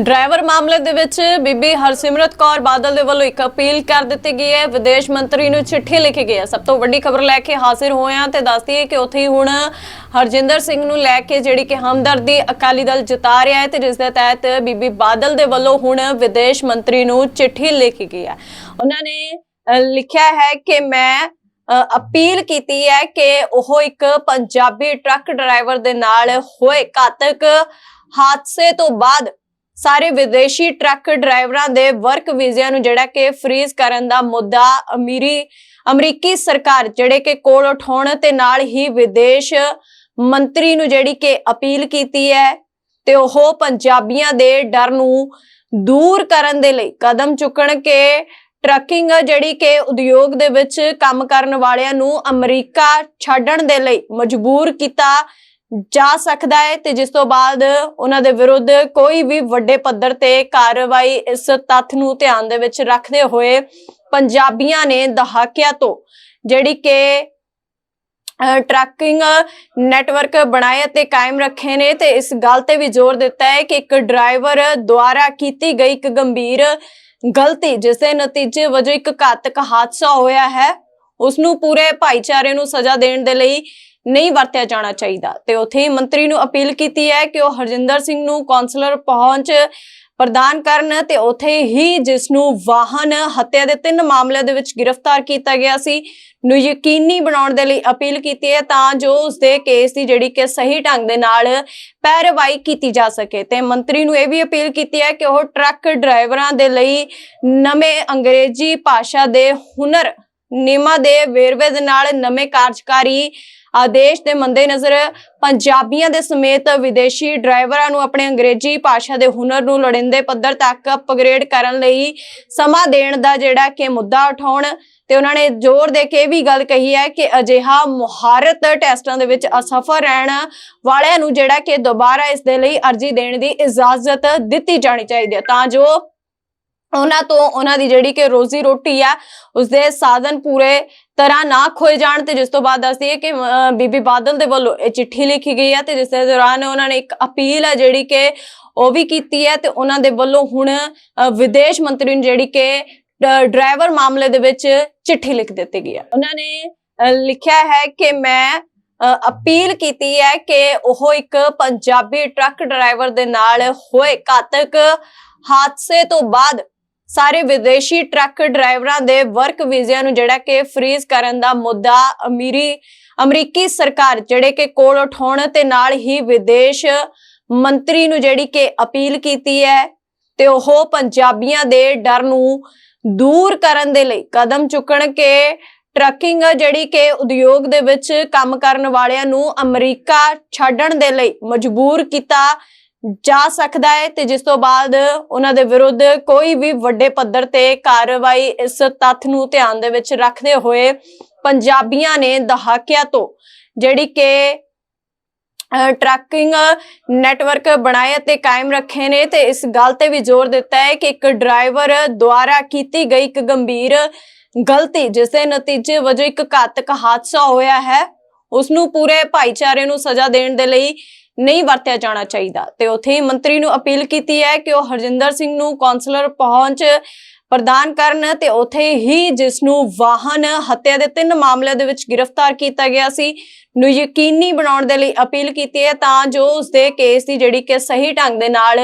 Driver ਮਾਮਲੇ ਦੇ ਵਿੱਚ ਬੀਬੀ ਹਰਸਿਮਰਤ ਕੌਰ ਬਾਦਲ ਦੇ ਵੱਲੋਂ ਇੱਕ ਅਪੀਲ ਕਰ ਦਿੱਤੀ ਗਈ ਹੈ। ਵਿਦੇਸ਼ ਮੰਤਰੀ ਨੂੰ ਚਿੱਠੀ ਲਿਖੀ ਗਈ ਹੈ। ਸਭ ਤੋਂ ਵੱਡੀ ਖਬਰ ਲੈ ਕੇ ਹਾਜ਼ਰ ਹੋਏ ਹਾਂ ਤੇ ਦੱਸਦੀ ਹੈ ਕਿ ਉੱਥੇ ਹੁਣ ਹਰਜਿੰਦਰ ਸਿੰਘ ਨੂੰ ਲੈ ਕੇ ਜਿਹੜੀ ਕਿ ਹਮਦਰਦੀ ਅਕਾਲੀ ਦਲ ਜਤਾ ਰਿਹਾ ਹੈ ਤੇ ਜਿਸ ਦੇ ਤਹਿਤ ਬੀਬੀ ਬਾਦਲ ਦੇ ਵੱਲੋਂ ਹੁਣ ਵਿਦੇਸ਼ ਮੰਤਰੀ ਨੂੰ ਚਿੱਠੀ ਲਿਖੀ ਗਈ ਹੈ। ਉਹਨਾਂ ਨੇ ਲਿਖਿਆ ਹੈ ਕਿ ਮੈਂ ਅਪੀਲ ਕੀਤੀ ਹੈ ਕਿ ਉਹ ਇੱਕ ਪੰਜਾਬੀ ਟਰੱਕ ਡਰਾਈਵਰ ਦੇ ਨਾਲ ਹੋਏ ਘਾਤਕ ਹਾਦਸੇ ਤੋਂ ਬਾਅਦ ਸਾਰੇ ਵਿਦੇਸ਼ੀ ਟਰੱਕ ਡਰਾਈਵਰਾਂ ਦੇ ਵਰਕ ਵੀਜ਼ਿਆਂ ਨੂੰ ਜਿਹੜਾ ਕਿ ਫ੍ਰੀਜ਼ ਕਰਨ ਦਾ ਮੁੱਦਾ ਅਮੀਰੀ, ਅਮਰੀਕੀ ਸਰਕਾਰ ਜਿਹੜੇ ਕਿ ਕੋਲ ਉਠਾਉਣ ਤੇ ਨਾਲ ਹੀ ਵਿਦੇਸ਼ ਮੰਤਰੀ ਨੂੰ ਜਿਹੜੀ ਕਿ ਅਪੀਲ ਕੀਤੀ ਹੈ ਤੇ ਉਹ ਪੰਜਾਬੀਆਂ ਦੇ ਡਰ ਨੂੰ ਦੂਰ ਕਰਨ ਦੇ ਲਈ ਕਦਮ ਚੁੱਕਣ ਕੇ ਟਰੱਕਿੰਗ ਜਿਹੜੀ ਕਿ ਉਦਯੋਗ ਦੇ ਵਿੱਚ ਕੰਮ ਕਰਨ ਵਾਲਿਆਂ ਨੂੰ ਅਮਰੀਕਾ ਛੱਡਣ ਦੇ ਲਈ ਮਜਬੂਰ ਕੀਤਾ ਜਾ ਸਕਦਾ ਹੈ ਤੇ ਜਿਸ ਤੋਂ ਬਾਅਦ ਉਹਨਾਂ ਦੇ ਵਿਰੁੱਧ ਕੋਈ ਵੀ ਵੱਡੇ ਪੱਧਰ ਤੇ ਕਾਰਵਾਈ ਇਸ ਤੱਥ ਨੂੰ ਧਿਆਨ ਦੇ ਵਿੱਚ ਰੱਖਦੇ ਹੋਏ ਪੰਜਾਬੀਆਂ ਨੇ ਦਹਾਕਿਆਂ ਤੋਂ ਜਿਹੜੀ ਕਿ ਅਹ, ਨੈਟਵਰਕ ਬਣਾਏ ਅਤੇ ਕਾਇਮ ਰੱਖੇ ਨੇ ਤੇ ਇਸ ਗੱਲ ਤੇ ਵੀ ਜ਼ੋਰ ਦਿੱਤਾ ਹੈ ਕਿ ਇੱਕ ਡਰਾਈਵਰ ਦੁਆਰਾ ਕੀਤੀ ਗਈ ਇੱਕ ਗੰਭੀਰ ਗਲਤੀ ਜਿਸ ਦੇ ਨਤੀਜੇ ਵਜੋਂ ਇੱਕ ਘਾਤਕ ਹਾਦਸਾ ਹੋਇਆ ਹੈ ਉਸ ਨੂੰ ਪੂਰੇ ਭਾਈਚਾਰੇ ਨੂੰ ਸਜ਼ਾ ਦੇਣ ਦੇ ਲਈ ਨਹੀਂ ਵਰਤਿਆ ਜਾਣਾ ਚਾਹੀਦਾ। ਤੇ ਉੱਥੇ ਹੀ ਮੰਤਰੀ ਨੂੰ ਅਪੀਲ ਕੀਤੀ ਹੈ ਕਿ ਉਹ ਹਰਜਿੰਦਰ ਸਿੰਘ ਨੂੰ ਕੌਂਸਲਰ ਪਹੁੰਚ ਪ੍ਰਦਾਨ ਕਰਨ ਤੇ ਉੱਥੇ ਹੀ ਜਿਸ ਨੂੰ ਵਾਹਨ ਹੱਤਿਆ ਦੇ ਤਿੰਨ ਮਾਮਲਿਆਂ ਦੇ ਵਿੱਚ ਗ੍ਰਿਫਤਾਰ ਕੀਤਾ ਗਿਆ ਸੀ, ਨੂੰ ਯਕੀਨੀ ਬਣਾਉਣ ਦੇ ਲਈ ਅਪੀਲ ਕੀਤੀ ਹੈ ਤਾਂ ਜੋ ਉਸ ਦੇ ਕੇਸ ਦੀ ਜਿਹੜੀ ਕਿ ਸਹੀ ਢੰਗ ਦੇ ਨਾਲ ਪੈਰਵਾਈ ਕੀਤੀ ਜਾ ਸਕੇ। ਤੇ ਮੰਤਰੀ ਨੂੰ ਇਹ ਵੀ ਅਪੀਲ ਕੀਤੀ ਹੈ ਕਿ ਉਹ ਟਰੱਕ ਡਰਾਈਵਰਾਂ ਦੇ ਲਈ ਨਵੇਂ ਅੰਗਰੇਜ਼ੀ ਭਾਸ਼ਾ ਦੇ ਹੁਨਰ ਨਿਯਮਾਂ ਦੇ ਵੇਰਵੇ ਦੇ ਨਾਲ ਨਵੇਂ ਕਾਰਜਕਾਰੀ ਆਦੇਸ਼ ਦੇ ਮੰਦੇ ਨਜ਼ਰ ਪੰਜਾਬੀਆਂ ਦੇ ਸਮੇਤ ਵਿਦੇਸ਼ੀ ਡਰਾਈਵਰਾਂ ਨੂੰ ਆਪਣੇ ਅੰਗਰੇਜ਼ੀ ਭਾਸ਼ਾ ਦੇ ਹੁਨਰ ਨੂੰ ਲੋੜੀਂਦੇ ਪੱਧਰ ਤੱਕ ਅਪਗ੍ਰੇਡ ਕਰਨ ਲਈ ਸਮਾਂ ਦੇਣ ਦਾ ਜਿਹੜਾ ਕਿ ਮੁੱਦਾ ਉਠਾਉਣ ਤੇ ਉਹਨਾਂ ਨੇ ਜ਼ੋਰ ਦੇ ਕੇ ਇਹ ਵੀ ਗੱਲ ਕਹੀ ਹੈ ਕਿ ਅਜਿਹਾ ਮੁਹਾਰਤ ਟੈਸਟਾਂ ਦੇ ਵਿੱਚ ਅਸਫਲ ਰਹਿਣ ਵਾਲਿਆਂ ਨੂੰ ਜਿਹੜਾ ਕਿ ਦੁਬਾਰਾ ਇਸ ਦੇ ਲਈ ਅਰਜ਼ੀ ਦੇਣ ਦੀ ਇਜਾਜ਼ਤ ਦਿੱਤੀ ਜਾਣੀ ਚਾਹੀਦੀ ਹੈ। ਤਾਂ ਜੋ ਉਹਨਾਂ ਤੋਂ ਉਹਨਾਂ ਦੀ ਜਿਹੜੀ ਕਿ ਰੋਜ਼ੀ ਰੋਟੀ ਆ, ਉਸਦੇ ਸਾਧਨ ਪੂਰੇ ਤਰ੍ਹਾਂ ਨਾ ਖੋਏ ਜਾਣ ਤੇ ਜਿਸ ਤੋਂ ਬਾਅਦ ਦੱਸਦੀ ਹੈ ਕਿ ਬੀਬੀ ਬਾਦਲ ਦੇ ਵੱਲੋਂ ਇਹ ਚਿੱਠੀ ਲਿਖੀ ਗਈ ਹੈ ਤੇ ਜਿਸ ਦੇ ਦੌਰਾਨ ਉਹਨਾਂ ਨੇ ਇੱਕ ਅਪੀਲ ਹੈ ਜਿਹੜੀ ਕਿ ਉਹ ਵੀ ਕੀਤੀ ਹੈ ਤੇ ਉਹਨਾਂ ਦੇ ਵੱਲੋਂ ਹੁਣ ਵਿਦੇਸ਼ ਮੰਤਰੀ ਨੂੰ ਜਿਹੜੀ ਕਿ ਡਰਾਈਵਰ ਮਾਮਲੇ ਦੇ ਵਿੱਚ ਚਿੱਠੀ ਲਿਖ ਦਿੱਤੀ ਗਈ ਹੈ ਉਹਨਾਂ ਨੇ ਲਿਖਿਆ ਹੈ ਕਿ ਮੈਂ ਅਪੀਲ ਕੀਤੀ ਹੈ ਕਿ ਉਹ ਇੱਕ ਪੰਜਾਬੀ ਟਰੱਕ ਡਰਾਈਵਰ ਦੇ ਨਾਲ ਹੋਏ ਘਾਤਕ ਹਾਦਸੇ ਤੋਂ ਬਾਅਦ ਸਾਰੇ ਵਿਦੇਸ਼ੀ ਟਰੱਕ ਡਰਾਈਵਰਾਂ ਦੇ ਵਰਕ ਵੀਜ਼ਿਆਂ ਨੂੰ ਜਿਹੜਾ ਕਿ ਫ੍ਰੀਜ਼ ਕਰਨ ਦਾ ਮੁੱਦਾ ਅਮੀਰੀ, ਅਮਰੀਕੀ ਸਰਕਾਰ ਜਿਹੜੇ ਕਿ ਕੋਲ ਉਠਾਉਣ ਤੇ ਨਾਲ ਹੀ ਵਿਦੇਸ਼ ਮੰਤਰੀ ਨੂੰ ਜਿਹੜੀ ਕਿ ਅਪੀਲ ਕੀਤੀ ਹੈ ਤੇ ਉਹ ਪੰਜਾਬੀਆਂ ਦੇ ਡਰ ਨੂੰ ਦੂਰ ਕਰਨ ਦੇ ਲਈ ਕਦਮ ਚੁੱਕਣ ਕੇ ਟਰੱਕਿੰਗ ਜਿਹੜੀ ਕਿ ਉਦਯੋਗ ਦੇ ਵਿੱਚ ਕੰਮ ਕਰਨ ਵਾਲਿਆਂ ਨੂੰ ਅਮਰੀਕਾ ਛੱਡਣ ਦੇ ਲਈ ਮਜਬੂਰ ਕੀਤਾ ਜਾ ਸਕਦਾ ਹੈ ਤੇ ਜਿਸ ਤੋਂ ਬਾਅਦ ਉਹਨਾਂ ਦੇ ਵਿਰੁੱਧ ਕੋਈ ਵੀ ਵੱਡੇ ਪੱਧਰ ਤੇ ਕਾਰਵਾਈ ਇਸ ਤੱਥ ਨੂੰ ਧਿਆਨ ਦੇ ਵਿੱਚ ਰੱਖਦੇ ਹੋਏ ਪੰਜਾਬੀਆਂ ਨੇ ਦਹਾਕਿਆਂ ਤੋਂ ਜਿਹੜੀ ਕਿ ਅਹ, ਨੈਟਵਰਕ ਬਣਾਏ ਅਤੇ ਕਾਇਮ ਰੱਖੇ ਨੇ ਤੇ ਇਸ ਗੱਲ ਤੇ ਵੀ ਜ਼ੋਰ ਦਿੱਤਾ ਹੈ ਕਿ ਇੱਕ ਡਰਾਈਵਰ ਦੁਆਰਾ ਕੀਤੀ ਗਈ ਇੱਕ ਗੰਭੀਰ ਗਲਤੀ ਜਿਸ ਦੇ ਨਤੀਜੇ ਵਜੋਂ ਇੱਕ ਘਾਤਕ ਹਾਦਸਾ ਹੋਇਆ ਹੈ ਉਸ ਨੂੰ ਪੂਰੇ ਭਾਈਚਾਰੇ ਨੂੰ ਸਜ਼ਾ ਦੇਣ ਦੇ ਲਈ ਨਹੀਂ ਵਰਤਿਆ ਜਾਣਾ ਚਾਹੀਦਾ। ਤੇ ਉੱਥੇ ਹੀ ਮੰਤਰੀ ਨੂੰ ਅਪੀਲ ਕੀਤੀ ਹੈ ਕਿ ਉਹ ਹਰਜਿੰਦਰ ਸਿੰਘ ਨੂੰ ਕੌਂਸਲਰ ਪਹੁੰਚ ਪ੍ਰਦਾਨ ਕਰਨ ਤੇ ਉੱਥੇ ਹੀ ਜਿਸ ਨੂੰ ਵਾਹਨ ਹੱਤਿਆ ਦੇ ਤਿੰਨ ਮਾਮਲਿਆਂ ਦੇ ਵਿੱਚ ਗ੍ਰਿਫਤਾਰ ਕੀਤਾ ਗਿਆ ਸੀ, ਨੂੰ ਯਕੀਨੀ ਬਣਾਉਣ ਦੇ ਲਈ ਅਪੀਲ ਕੀਤੀ ਹੈ ਤਾਂ ਜੋ ਉਸ ਦੇ ਕੇਸ ਦੀ ਜਿਹੜੀ ਕਿ ਸਹੀ ਢੰਗ ਦੇ ਨਾਲ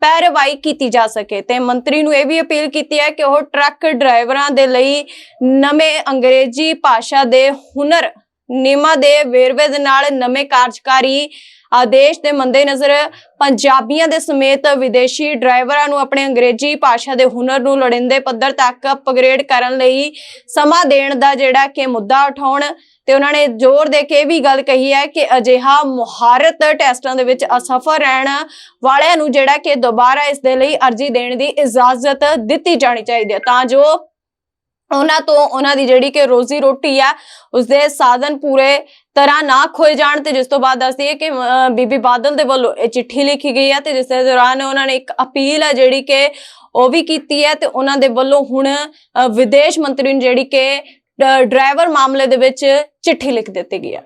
ਪੈਰਵਾਈ ਕੀਤੀ ਜਾ ਸਕੇ। ਤੇ ਮੰਤਰੀ ਨੂੰ ਇਹ ਵੀ ਅਪੀਲ ਕੀਤੀ ਹੈ ਕਿ ਉਹ ਟਰੱਕ ਡਰਾਈਵਰਾਂ ਦੇ ਲਈ ਨਵੇਂ ਅੰਗਰੇਜ਼ੀ ਭਾਸ਼ਾ ਦੇ ਹੁਨਰ, ਨਿਯਮਾਂ ਦੇ ਵੇਰਵੇ ਦੇ ਨਾਲ ਨਵੇਂ ਕਾਰਜਕਾਰੀ ਆਦੇਸ਼ ਦੇ ਮੰਦੇ ਪੰਜਾਬੀਆਂ ਦੇ ਸਮੇਤ ਵਿਦੇਸ਼ੀ ਡਰਾਈਵਰਾਂ ਨੂੰ ਆਪਣੇ ਅੰਗਰੇਜ਼ੀ ਭਾਸ਼ਾ ਦੇ ਹੁਨਰ ਨੂੰ ਲੋੜੀਂਦੇ ਪੱਧਰ ਤੱਕ ਅਪਗ੍ਰੇਡ ਕਰਨ ਲਈ ਸਮਾਂ ਦੇਣ ਦਾ ਜਿਹੜਾ ਕਿ ਮੁੱਦਾ ਉਠਾਉਣ ਤੇ ਉਹਨਾਂ ਨੇ ਜ਼ੋਰ ਦੇ ਕੇ ਇਹ ਵੀ ਗੱਲ ਕਹੀ ਹੈ ਕਿ ਅਜਿਹਾ ਮੁਹਾਰਤ ਟੈਸਟਾਂ ਦੇ ਵਿੱਚ ਅਸਫਲ ਰਹਿਣ ਵਾਲਿਆਂ ਨੂੰ ਜਿਹੜਾ ਕਿ ਦੁਬਾਰਾ ਇਸ ਦੇ ਲਈ ਅਰਜ਼ੀ ਦੇਣ ਦੀ ਇਜਾਜ਼ਤ ਦਿੱਤੀ ਜਾਣੀ ਚਾਹੀਦੀ ਹੈ। ਤਾਂ ਜੋ ਉਹਨਾਂ ਤੋਂ ਉਹਨਾਂ ਦੀ ਜਿਹੜੀ ਕਿ ਰੋਜ਼ੀ ਰੋਟੀ ਆ, ਉਸਦੇ ਸਾਧਨ ਪੂਰੇ ਤਰ੍ਹਾਂ ਨਾ ਖੋਏ ਜਾਣ ਤੇ ਜਿਸ ਤੋਂ ਬਾਅਦ ਦੱਸਦੀ ਹੈ ਕਿ ਬੀਬੀ ਬਾਦਲ ਦੇ ਵੱਲੋਂ ਇਹ ਚਿੱਠੀ ਲਿਖੀ ਗਈ ਹੈ ਤੇ ਜਿਸ ਦੇ ਦੌਰਾਨ ਉਹਨਾਂ ਨੇ ਇੱਕ ਅਪੀਲ ਹੈ ਜਿਹੜੀ ਕਿ ਉਹ ਵੀ ਕੀਤੀ ਹੈ ਤੇ ਉਹਨਾਂ ਦੇ ਵੱਲੋਂ ਹੁਣ ਵਿਦੇਸ਼ ਮੰਤਰੀ ਨੂੰ ਜਿਹੜੀ ਕਿ ਡਰਾਈਵਰ ਮਾਮਲੇ ਦੇ ਵਿੱਚ ਚਿੱਠੀ ਲਿਖ ਦਿੱਤੀ ਗਈ ਹੈ